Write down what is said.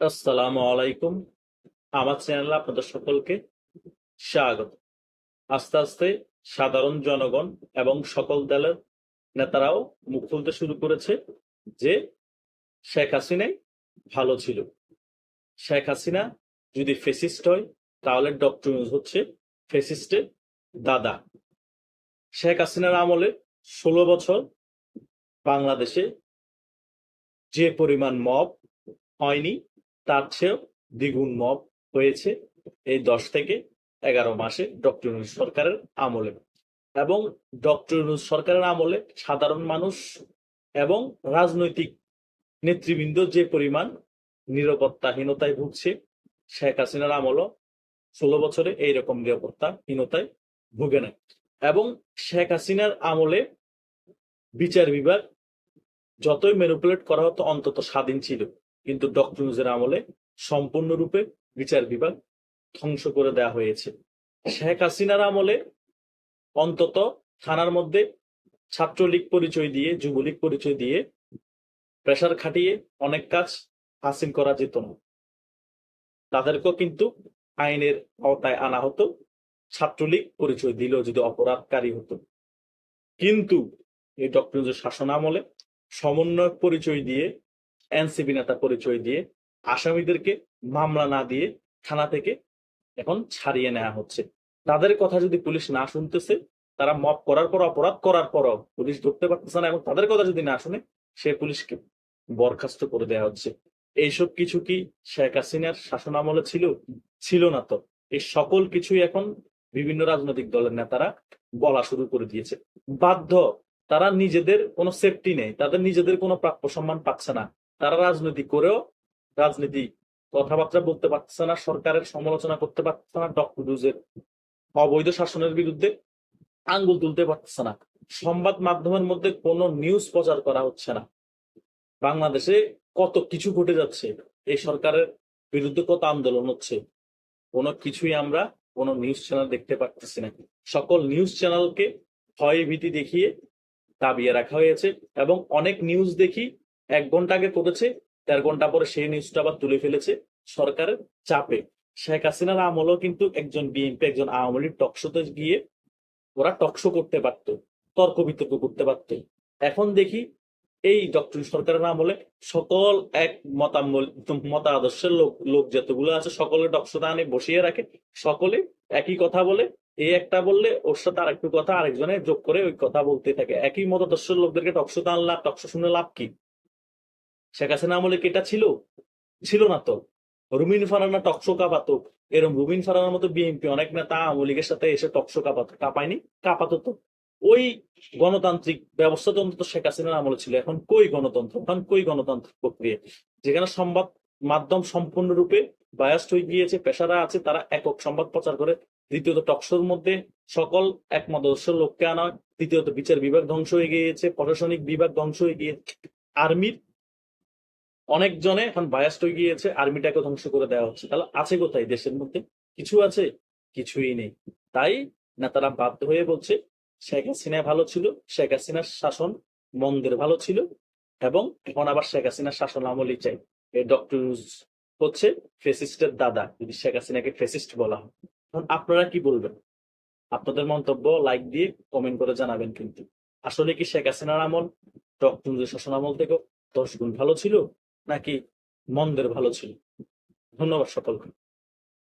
আসসালামু আলাইকুম। আমার চ্যানেলে আপনাদের সকলকে স্বাগত। আস্তে আস্তে সাধারণ জনগণ এবং সকল দলের নেতারাও মুখ খুলতে শুরু করেছে যে শেখ হাসিনাই ভালো ছিল। শেখ হাসিনা যদি ফেসিস্ট হয়, তাহলে ডক্টর হচ্ছে ফেসিস্টের দাদা। শেখ হাসিনার আমলে ষোলো বছর বাংলাদেশে যে পরিমাণ মব হয়নি তার চেয়েও দ্বিগুণ মব হয়েছে এই দশ থেকে এগারো মাসে ডক্টর ইউনূস সরকারের আমলে। এবং ডক্টর ইউনূস সরকারের আমলে সাধারণ মানুষ এবং রাজনৈতিক নেতৃবৃন্দ যে পরিমাণ নিরাপত্তাহীনতায় ভুগছে, শেখ হাসিনার আমলও ষোলো বছরে এইরকম নিরাপত্তাহীনতায় ভুগে না এবং শেখ হাসিনার আমলে বিচার বিভাগ যতই ম্যানিপুলেট করা হতো অন্তত স্বাধীন ছিল। কিন্তু ডক্টর আমলে সম্পূর্ণরূপে বিচার বিভাগ ধ্বংস করে দেওয়া হয়েছে। শেখ হাসিনার আমলে অন্তত থানার মধ্যে ছাত্রলীগ পরিচয় দিয়ে, যুবলীগ পরিচয় দিয়ে প্রেশার খাটিয়ে অনেক কাজ হাসিল করা যেত না। তাদেরকেও কিন্তু আইনের আওতায় আনা হতো, ছাত্রলীগ পরিচয় দিলেও যদি অপরাধকারী হতো। কিন্তু এই ডক্টর শাসন আমলে সমন্বয়ক পরিচয় দিয়ে এনসিপি নেতা পরিচয় দিয়ে, আসামিদেরকে মামলা না দিয়ে থানা থেকে এখন ছাড়িয়ে নেওয়া হচ্ছে। তাদের কথা যদি পুলিশ না শুনতেছে, তারা মপ করার পর, অপরাধ করার পরও পুলিশ ধরতে পারতেছে না এবং তাদের কথা যদি না শুনে, সে পুলিশকে বরখাস্ত করে দেওয়া হচ্ছে। এইসব কিছু কি শেখ হাসিনার শাসন আমলে ছিল? ছিল না তো। এই সকল কিছুই এখন বিভিন্ন রাজনৈতিক দলের নেতারা বলা শুরু করে দিয়েছে। বাধ্য, তারা নিজেদের কোনো সেফটি নেই, তাদের নিজেদের কোনো প্রাপ্য সম্মান পাচ্ছে না। তারা রাজনীতি করেও রাজনীতি কথাবার্তা বলতে পারছে না, সরকারের সমালোচনা করতে পারছে না ডক্টর অবৈধ শাসনের বিরুদ্ধে আঙ্গুল তুলতে পারছে না। সংবাদ মাধ্যমের মধ্যে কোনো নিউজ প্রচার করা হচ্ছে না। বাংলাদেশে কত কিছু ঘটে যাচ্ছে, এই সরকারের বিরুদ্ধে কত আন্দোলন হচ্ছে, কোনো কিছুই আমরা কোনো নিউজ চ্যানেল দেখতে পারতেছি না। সকল নিউজ চ্যানেলকে ভয় ভীতি দেখিয়ে দাবিয়ে রাখা হয়েছে এবং অনেক নিউজ দেখি এক ঘণ্টা আগে করেছে, দেড় ঘণ্টা পরে সেই নিউজটা আবার তুলে ফেলেছে সরকারের চাপে। শেখ হাসিনার আমলও কিন্তু একজন বিএনপি একজন আওয়ামী লীগ টকশোতে গিয়ে ওরা টকশো করতে পারত, তর্ক বিতর্ক করতে পারত। এখন দেখি এই ডক্টর সরকারের আমলে সকল এক মতামল মতা আদর্শের লোক লোক যতগুলো আছে সকলে টকশোতে আনে, বসিয়ে রাখে। সকলে একই কথা বলে এই একটা বললে ওর সাথে আরেকটু কথা, আরেকজনে যোগ করে ওই কথা বলতে থাকে। একই মতাদর্শের লোকদেরকে টকশোতে আনলা টকশো শুনে লাভ কি? শেখ হাসিনা আমলে কি এটা ছিল? ছিল না তো। রুমিন ফারানা টকশো কাঁপাতো এরকম রুমিন ফারানার মতো বিএনপি অনেক নেতা আওয়ামী লীগের সাথে এসে টকশো কাঁপাতো কাঁপায়নি? কাঁপাতো তো। ওই গণতান্ত্রিক ব্যবস্থা তো শেখ হাসিনার আমলে ছিল। এখন কই গণতন্ত্র? এখন কই গণতান্ত্রিক প্রক্রিয়া? যেখানে সংবাদ মাধ্যম সম্পূর্ণরূপে বায়াস্ট হয়ে গিয়েছে পেশারা আছে, তারা একক সংবাদ প্রচার করে। দ্বিতীয়ত টকশোর মধ্যে সকল একমতদর্শের লোককে আনা তৃতীয়ত বিচার বিভাগ ধ্বংস হয়ে গিয়েছে, প্রশাসনিক বিভাগ ধ্বংস হয়ে গিয়েছে। আর্মির অনেক জনে এখন বায়াস্ট হয়ে গিয়েছে আর্মিটাকে ধ্বংস করে দেওয়া হচ্ছে। তাহলে আছে কোথায় দেশের মধ্যে? কিছু আছে? কিছুই নেই। তাই নেতারা বাধ্য হয়ে বলছে, শেখ হাসিনা ভালো ছিল, শেখ হাসিনার শাসন মন্দের ভালো ছিল এবং এখন আবার শেখ হাসিনার শাসন আমলই চাই। এই ডক্টর হচ্ছে ফেসিস্টের দাদা, যদি শেখ হাসিনাকে ফেসিস্ট বলা হয়। এখন আপনারা কি বলবেন? আপনাদের মন্তব্য লাইক দিয়ে কমেন্ট করে জানাবেন কিন্তু। আসলে কি শেখ হাসিনার আমল ডক্টর শাসন আমল থেকে দশ গুণ ভালো ছিল? নাকি মন্দের ভালো ছিল? ধন্যবাদ সকলকে।